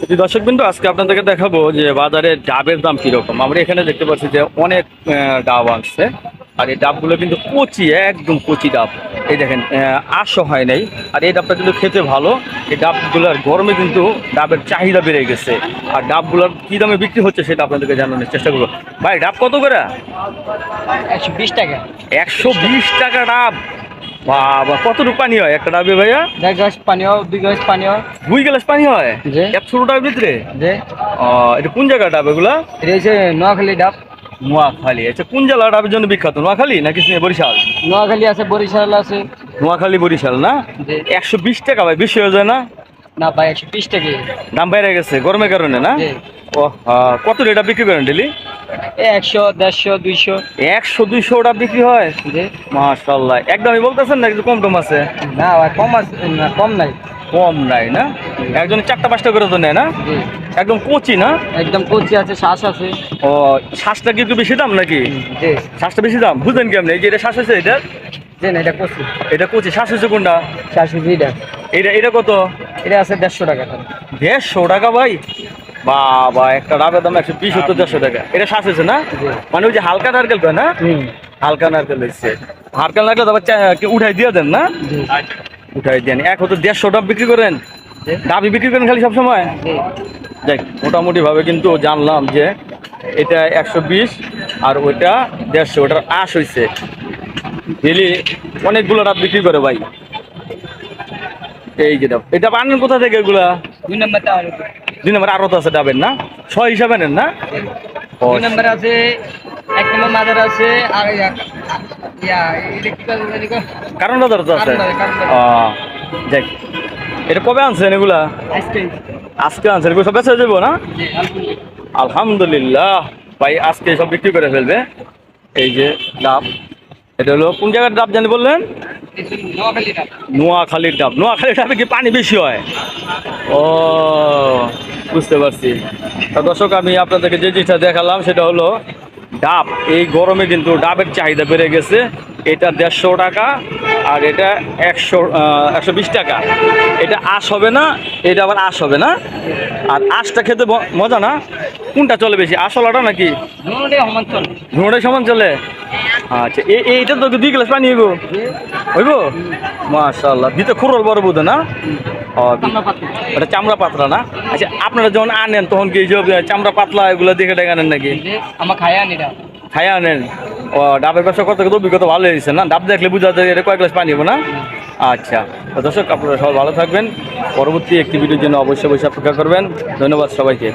যদি দর্শক বিন্দু আজকে আপনাদেরকে দেখাবো যে বাজারে ডাবের দাম কীরকম। আমরা এখানে দেখতে পাচ্ছি যে অনেক ডাব আসছে আর এই ডাবগুলো কিন্তু কচি একদম কচি ডাব। এই দেখেন আশো হয় নাই। আর এই ডাবটা কিন্তু খেতে ভালো। এই ডাবগুলোর গরমে কিন্তু ডাবের চাহিদা বেড়ে গেছে। আর ডাবগুলোর কি দামে বিক্রি হচ্ছে সেটা আপনাদেরকে জানানোর চেষ্টা করব। ভাই ডাব কত করে? একশো বিশ টাকা। একশো বিশ টাকা ডাব। বাবা কতটুকু পানি হয়? একটা ডাবে ভাইয়া? দেড় গ্লাস পানিও দুই গ্লাস পানিও দুই গ্লাস পানি হয়? জি। এক ছোট ডাবের ভিতরে? যে ও, এটা কোন জায়গা ডাব এগুলা? এটা হচ্ছে নোয়াখালী ডাব। নোয়াখালী। আচ্ছা কোন জেলা ডাবের জন্য বিখ্যাত? নোয়াখালী নাকি বরিশাল? নোয়াখালী আছে বরিশাল আছে। নোয়াখালী বরিশাল না। একশো বিশ টাকা ভাই বেশি হয়ে যায় না? না ভাই একশো বিশ টাকা। দাম বেড়ে গেছে গরমের কারণে না। ও কত রেটা বিক্রি করেন ডেলি একশো দেড়শো দুইশো। একশো দুইশো ওটা বিক্রি হয়? যে মাশাল্লাহ একদমই বলতেছেন না একটু কম টম আছে? না ভাই কম আছে না কম নাই। কম নাই না? একজন চারটা পাঁচটা করে তো নেয় না? একদম কচি না? একদম কচি আছে শ্বাস আছে। ও শ্বাসটা কি একটু বেশি দাম নাকি? শ্বাসটা বেশি দাম? বুঝলেন কেমন? এই যে এটা শ্বাস আছে এটা? যে না এটা কচি। এটা কচি। শ্বাস হয়েছে কোনটা? শ্বাস দুইটা এটা। এটা কত? এটা আছে দেড়শো টাকা দেড়শো টাকা ভাই? বাবা একটা ডাবের দাম একশো বিশ হতো দেড়শো টাকা। এটা শ্বাস হয়েছে না? মানে ওই যে হালকা নারকেল কয় না? হালকা নারকেল হয়েছে। হালকা নারকেল তারপর উঠাই দিয়ে দেন না? উঠাই দেন। এক হতো দেড়শো ডাব বিক্রি করেন। ডাবি বিক্রি করেন খালি সবসময়? দেখ মোটামুটি ভাবে কিন্তু জানলাম যে এটা একশো বিশ আর ওইটা দেড়শো ওটার আশ হয়েছে ডেলি অনেকগুলো ডাব বিক্রি করে ভাই। এই যে ডাব। এটা আনেন কোথা থেকে এগুলা? দুই নম্বর তার দুই নম্বর আরও তো আছে ডাবের না? ছয় হিসাবে নেন না? ও, দুই নম্বর আছে এক নম্বর মাদার আছে আর ইলেকট্রিক্যাল কারণ বাজার আছে? কারণ বাজার, কারণ বাজার। ও, যাক। এটা কবে আনছেন এগুলা? আজকে। আনছেন এগুলো সব বেঁচে যাব না? আলহামদুলিল্লাহ। ভাই আজকে সব বিক্রি করে ফেলবে। এই যে ডাব এটা হলো কোন জায়গার ডাব জানি বললেন? নোয়াখালীর ডাব। নোয়াখালীর ডাবে কি পানি বেশি হয়? ও বুঝতে পারছি। তা দর্শক আমি আপনাদেরকে যে জিনিসটা দেখালাম সেটা হলো ডাব। এই গরমে কিন্তু ডাবের চাহিদা বেড়ে গেছে। এটা দেড়শো টাকা আর এটা একশো একশো বিশ টাকা। এটা আশ হবে না এটা আবার আশ হবে না। আর আশটা খেতে মজা না? কোনটা চলে বেশি আসলাটা নাকি? ঘোড়াই সমান চলে? আচ্ছা এই এইটা তো দুই গ্লাস পানি হইব। হইব? মাশাল্লাহ দিতে খুরল বড় বোধ না? ওটা চামড়া পাতলা। না? আচ্ছা আপনারা যখন আনেন তখন কি চামড়া পাতলা এগুলো দেখে দেখে আনেন নাকি? আমার খায়া নি ডাব খাই আনেন? ও ডাবের ব্যবসা করতে করতে অভিজ্ঞতা ভালো হয়েছে না? ডাব দেখলে বুঝা যায় এটা কয়েক গ্লাস পানি হব না? আচ্ছা। তো দর্শক আপনারা সবাই ভালো থাকবেন। পরবর্তী একটি ভিডিওর জন্য অবশ্যই অবশ্যই অপেক্ষা করবেন। ধন্যবাদ সবাইকে।